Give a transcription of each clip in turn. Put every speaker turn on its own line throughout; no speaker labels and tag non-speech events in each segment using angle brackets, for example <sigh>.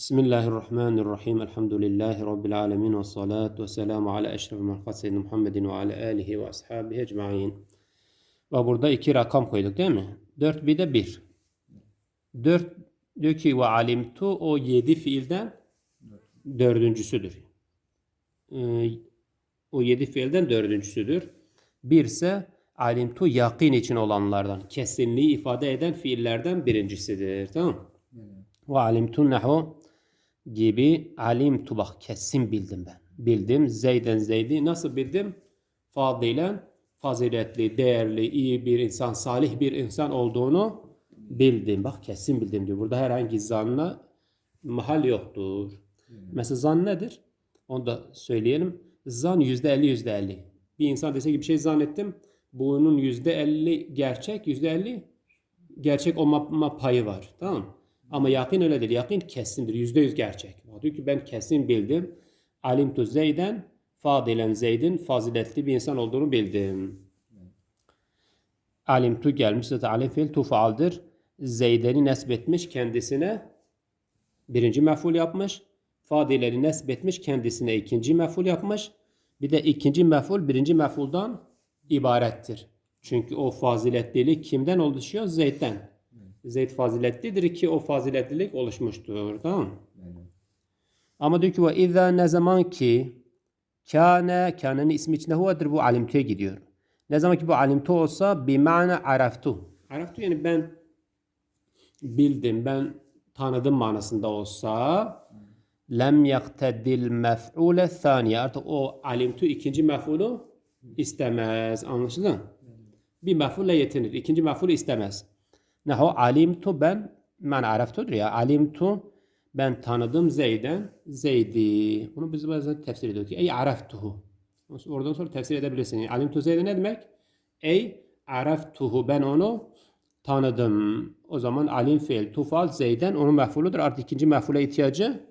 Bismillahirrahmanirrahim. Elhamdülillahi Rabbil alemin. Ve salatu ve selamu ala eşrefil mahkat seyyidina Muhammedin ve ala alihi ve ashabihi ecma'in. Ve burada iki rakam koyduk değil mi? 4 bir de 1. 4 diyor ki ve alimtu o 7 fiilden dördüncüsüdür. Ee, o 7 fiilden dördüncüsüdür. 1 ise alimtu yakin için olanlardan, kesinliği ifade eden fiillerden birincisidir. Tamam mı? Ve alimtu nehu gibi alimtu bak kesin bildim ben. Bildim Zeyden Zeydi nasıl bildim? Fadilen faziletli, değerli, iyi bir insan, salih bir insan olduğunu bildim. Bak kesin bildim diyor. Burada herhangi zanna mahal yoktur. Mesela zan nedir? Onu da söyleyelim. Zan yüzde elli yüzde elli. Bir insan dese ki bir şey zannettim. Bunun yüzde elli gerçek, yüzde elli gerçek olma payı var. Tamam mı? Ama yakin öyledir. Yakin kesindir. Yüzde yüz gerçek. Diyor ki ben kesin bildim. Alimtu Zeyden, Fadilen Zeyd'in faziletli bir insan olduğunu bildim. Alimtu gelmiş zaten alim fiil tufaldır. Zeyden'i nesbetmiş kendisine birinci meful yapmış. Fadileri nesbetmiş kendisine ikinci meful yapmış. Bir de ikinci meful birinci mefuldan ibarettir. Çünkü o faziletlilik kimden oluşuyor? Zeyd'den. Zeyd faziletlidir ki o faziletlilik oluşmuştur. Tamam mı? Ama diyor ki ve izâ ne zaman ki kâne, kânenin ismi içinde huvedir bu alimtuya gidiyor. Ne zaman ki bu alimtu olsa bir mana araftu. Araftu yani ben bildim, ben tanıdım manasında olsa lem yaktedil mef'ule thaniye. Artık o alimtu ikinci mef'ulu istemez. Anlaşıldı mı? Bir mef'ulle yetinir. İkinci mef'ulu istemez. Nahu alimtu ben man araftudur ya. Alimtu ben tanıdım Zeyden Zeydi. Bunu biz bazen tefsir ediyoruz. Ey araftuhu. Oradan sonra tefsir edebilirsin. Yani, alimtu Zeydi ne demek? Ey araftuhu ben onu tanıdım. O zaman alim fiil tufal Zeyden onun mef'uludur. Artık ikinci mef'ule ihtiyacı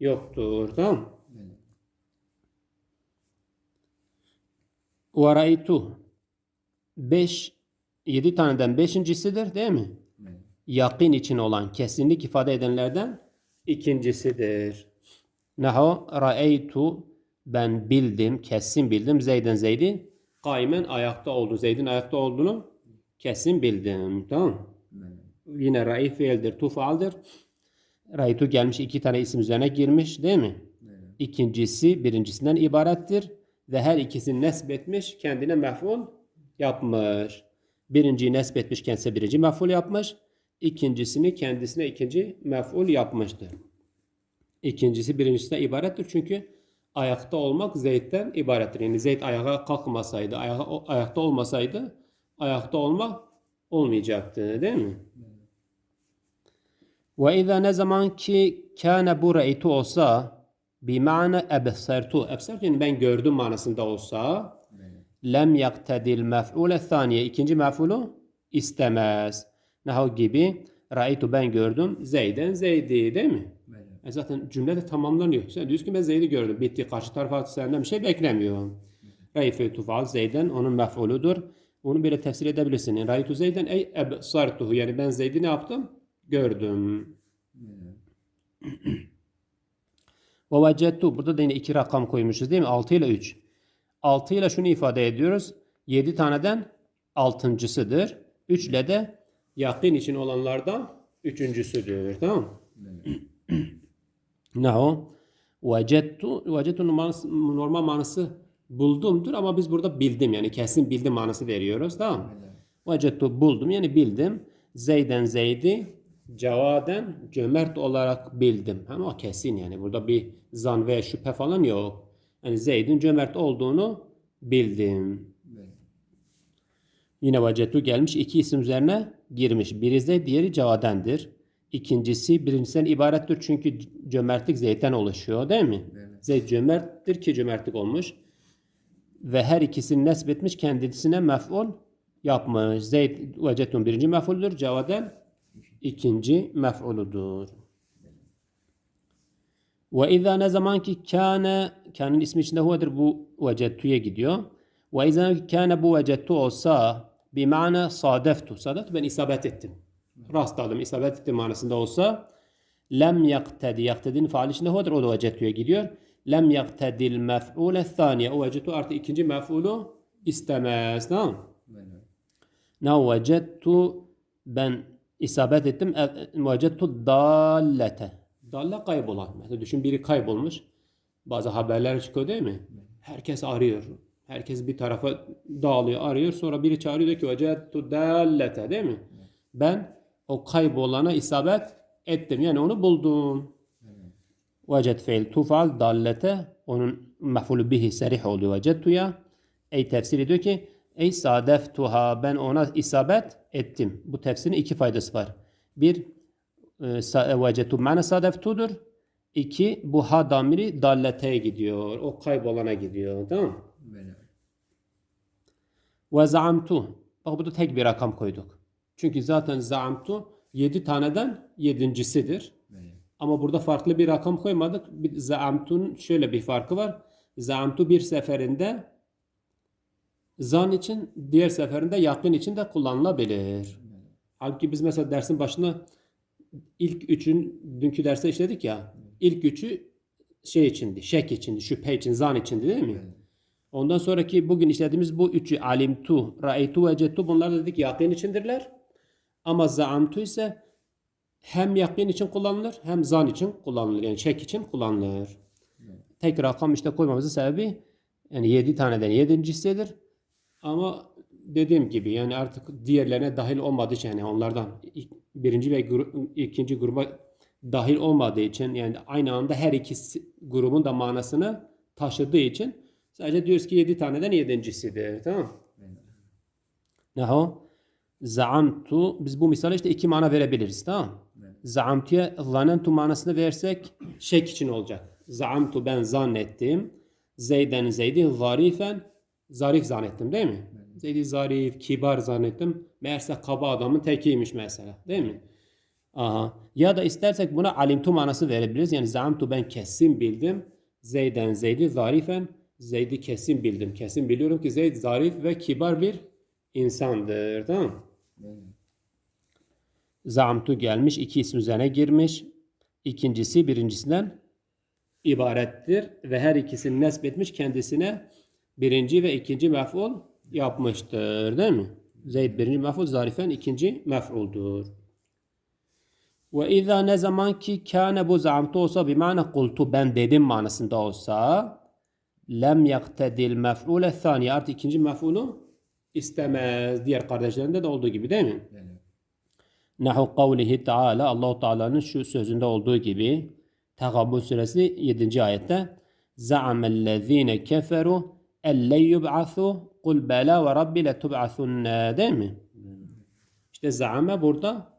yoktur. Tamam Ve ra'aytu 5 7 taneden beşincisidir değil mi? Evet. Yakin için olan kesinlik ifade edenlerden ikincisidir. Nahu ra'eytu ben bildim, kesin bildim. Zeyden Zeydi kaimen ayakta oldu. Zeyd'in ayakta olduğunu kesin bildim. Tamam evet. Yine ra'i fiildir, tufaldır. Ra'ytu gelmiş iki tane isim üzerine girmiş değil mi? Evet. İkincisi birincisinden ibarettir. Ve her ikisini nesbetmiş, kendine mef'ul yapmış. Birinciyi nesbetmiş kendisi birinci mef'ul yapmış. İkincisini kendisine ikinci mef'ul yapmıştır. İkincisi birincisine ibarettir çünkü ayakta olmak Zeyd'den ibarettir. Yani Zeyd ayağa kalkmasaydı, ayağa, ayakta olmasaydı ayakta olmak olmayacaktı değil mi? Ve izâ ne zaman ki kâne bu re'ytu olsa bir mana ebsertu. Ebsertu yani ben gördüm manasında olsa lem yaktedil mef'ule thaniye. ikinci mef'ulu istemez. Nahu gibi Ra'aytu ben gördüm. Zeyden Zeydi değil mi? E zaten cümle de tamamlanıyor. Sen diyorsun ki ben Zeyd'i gördüm. Bitti. Karşı tarafa senden bir şey beklemiyor. Ra'ytu tufal Zeyden onun mef'uludur. Onu böyle tefsir edebilirsin. Ra'ytu Zeyden ey ebsartuhu. Yani ben Zeyd'i ne yaptım? Gördüm. <clears throat> Ve vecettu. Burada da yine iki rakam koymuşuz değil mi? 6 ile 3. 6 ile şunu ifade ediyoruz. 7 taneden altıncısıdır. 3 ile de yakin için olanlardan üçüncüsüdür. Tamam mı? Nahu vecettu vecettu normal manası buldumdur ama biz burada bildim yani kesin bildim manası veriyoruz. Tamam mı? Vecettu buldum yani bildim. Zeyden Zeydi cevaden cömert olarak bildim. Ama o kesin yani burada bir zan ve şüphe falan yok yani Zeyd'in cömert olduğunu bildim. Evet. Yine vacettu gelmiş iki isim üzerine girmiş. Biri Zeyd, diğeri Cevaden'dir. İkincisi birincisinden ibarettir çünkü cömertlik Zeyd'den oluşuyor değil mi? Evet. Zeyd cömerttir ki cömertlik olmuş. Ve her ikisini nesbetmiş kendisine mef'ul yapmış. Zeyd vecettun birinci mef'uldür. Cevaden ikinci mef'uludur. Ve izâ ne zaman ki kâne, kâne'nin ismi içinde huvedir bu vecettu'ya gidiyor. Ve izâ kâne bu vecettu olsa bir mana sadeftu. Sadeftu ben isabet ettim. Rastladım, isabet ettim manasında olsa Lem yaktedi. Yaktedinin faali içinde hodur. O da vecettuya gidiyor. Lem yaktedil mef'ule thaniye. O vecettu artı ikinci mef'ulu istemez. Tamam mı? Ne vecettu ben isabet ettim. E, Vecettu dallete. Dalle kaybolan. Mesela düşün biri kaybolmuş. Bazı haberler çıkıyor değil mi? Herkes arıyor. Herkes bir tarafa dağılıyor, arıyor. Sonra biri çağırıyor diyor ki vecettu dallete değil mi? Ben o kaybolana isabet ettim. Yani onu buldum. Vecet fiil tufal dallete onun mef'ulü bihi serih oldu vecettuya. Ey tefsir ediyor ki ey sadeftuha ben ona isabet ettim. Bu tefsirin iki faydası var. Bir e, vecettu mana sadeftudur. İki bu ha damiri dallete gidiyor. O kaybolana gidiyor. Tamam mı? Ve zaamtu. Bak burada tek bir rakam koyduk. Çünkü zaten zaamtu 7 taneden yedincisidir. Ama burada farklı bir rakam koymadık. Zaamtun şöyle bir farkı var. Zaamtu bir seferinde zan için, diğer seferinde yakın için de kullanılabilir. Halbuki biz mesela dersin başında ilk üçün dünkü derste işledik ya. İlk üçü şey içindi, şek içindi, şüphe için, zan içindi değil mi? Ondan sonraki bugün işlediğimiz bu üçü alimtu, ra'eytu ve cettu bunlar da dedik yakın içindirler. Ama zaamtu ise hem yakın için kullanılır hem zan için kullanılır. Yani şek için kullanılır. Tek rakam işte koymamızın sebebi yani 7 taneden yedincisidir. Ama dediğim gibi yani artık diğerlerine dahil olmadığı için yani onlardan birinci ve ikinci gruba dahil olmadığı için yani aynı anda her ikisi grubun da manasını taşıdığı için sadece diyoruz ki 7 taneden yedincisidir. Tamam mı? Nahu zaamtu biz bu misale işte iki mana verebiliriz tamam? Zaamtuya zanentu manasını versek şek için olacak. Zaamtu ben zannettim. Zeyden zeydi zarifen zarif zannettim değil mi? Zeydi zarif, kibar zannettim. Meğerse kaba adamın tekiymiş mesela değil mi? Aha. Ya da istersek buna alimtu manası verebiliriz. Yani zaamtu ben kesin bildim. Zeyden zeydi zarifen Zeyd'i kesin bildim. Kesin biliyorum ki Zeyd zarif ve kibar bir insandır. Tamam mı? Zamtu gelmiş. iki isim üzerine girmiş. İkincisi birincisinden ibarettir. Ve her ikisini nesbetmiş kendisine birinci ve ikinci mef'ul yapmıştır. Değil mi? Zeyd birinci mef'ul, zarifen ikinci mef'uldur. Ve izâ ne zaman ki kâne bu zamtu olsa bir mana kultu ben dedim manasında olsa lem yaktedil mef'ule thaniye artı ikinci mef'ulu istemez. Diğer kardeşlerinde de olduğu gibi değil mi? Nahu kavlihi Teala Allahu Teala'nın şu sözünde olduğu gibi Tegabun suresi 7. ayette Za'amellezine keferu ellen yub'athu kul bela ve rabbi letub'athunne değil mi? İşte zaame burada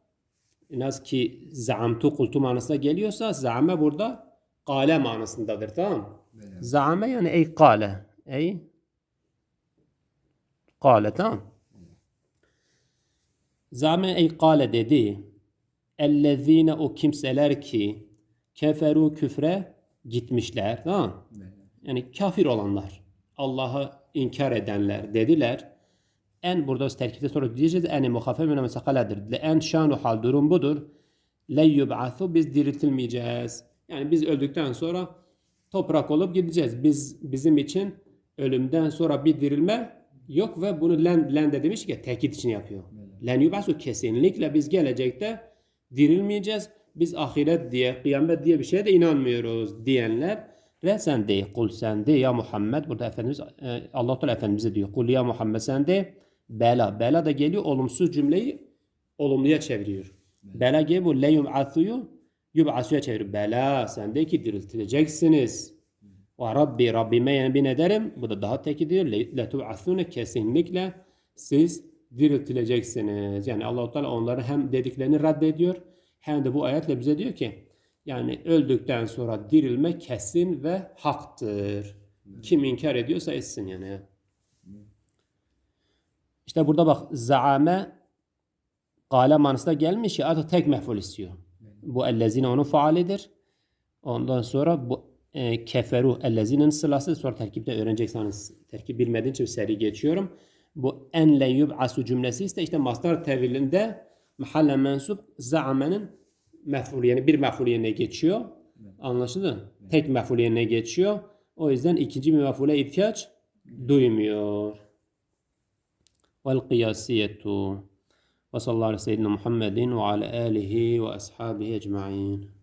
nasıl ki zaamtu kultu manasına geliyorsa zaame burada kale manasındadır tamam mı? Zaame yani ey kale. Ey kale tamam. Zaame ey kale dedi. Ellezine o kimseler ki keferu küfre gitmişler. Tamam. Yani kafir olanlar. Allah'ı inkar edenler dediler. En burada terkipte sonra diyeceğiz en muhafe mine mesakaledir. Le en şanu hal durum budur. Le yub'athu biz diriltilmeyeceğiz. Yani biz öldükten sonra toprak olup gideceğiz. Biz bizim için ölümden sonra bir dirilme yok ve bunu len, len de demiş ki tekit için yapıyor. Len yubasu kesinlikle biz gelecekte dirilmeyeceğiz. Biz ahiret diye, kıyamet diye bir şeye de inanmıyoruz diyenler ve sen de kul sen de ya Muhammed burada Efendimiz e, Allah Teala Efendimiz'e diyor. Kul ya Muhammed sen de bela. Bela da geliyor olumsuz cümleyi olumluya çeviriyor. Bela geliyor bu le yub'athuyu yub'asuya çeviriyor. Bela sen de ki diriltileceksiniz. Ve Rabbi Rabbime yemin ederim. Bu da daha tekidir. Letub'athune kesinlikle siz diriltileceksiniz. Yani allah Teala onları hem dediklerini reddediyor hem de bu ayetle bize diyor ki yani öldükten sonra dirilme kesin ve haktır. Kim inkar ediyorsa etsin yani. İşte burada bak zaame gale manasına gelmiş ya artık tek meful istiyor. Bu ellezine onun faalidir. Ondan sonra bu e, keferu ellezinin sılası sonra terkipte öğreneceksiniz. Hani Terkip bilmediğin için seri geçiyorum. Bu en le yub'asu cümlesi ise işte mastar tevilinde mahalle mensup zaamenin mef'ul yani bir mef'ul yerine geçiyor. Anlaşıldı mı? Tek mef'ul yerine geçiyor. O yüzden ikinci bir mef'ule ihtiyaç duymuyor. والقياسية. وصلى الله على سيدنا محمد وعلى آله وأصحابه أجمعين.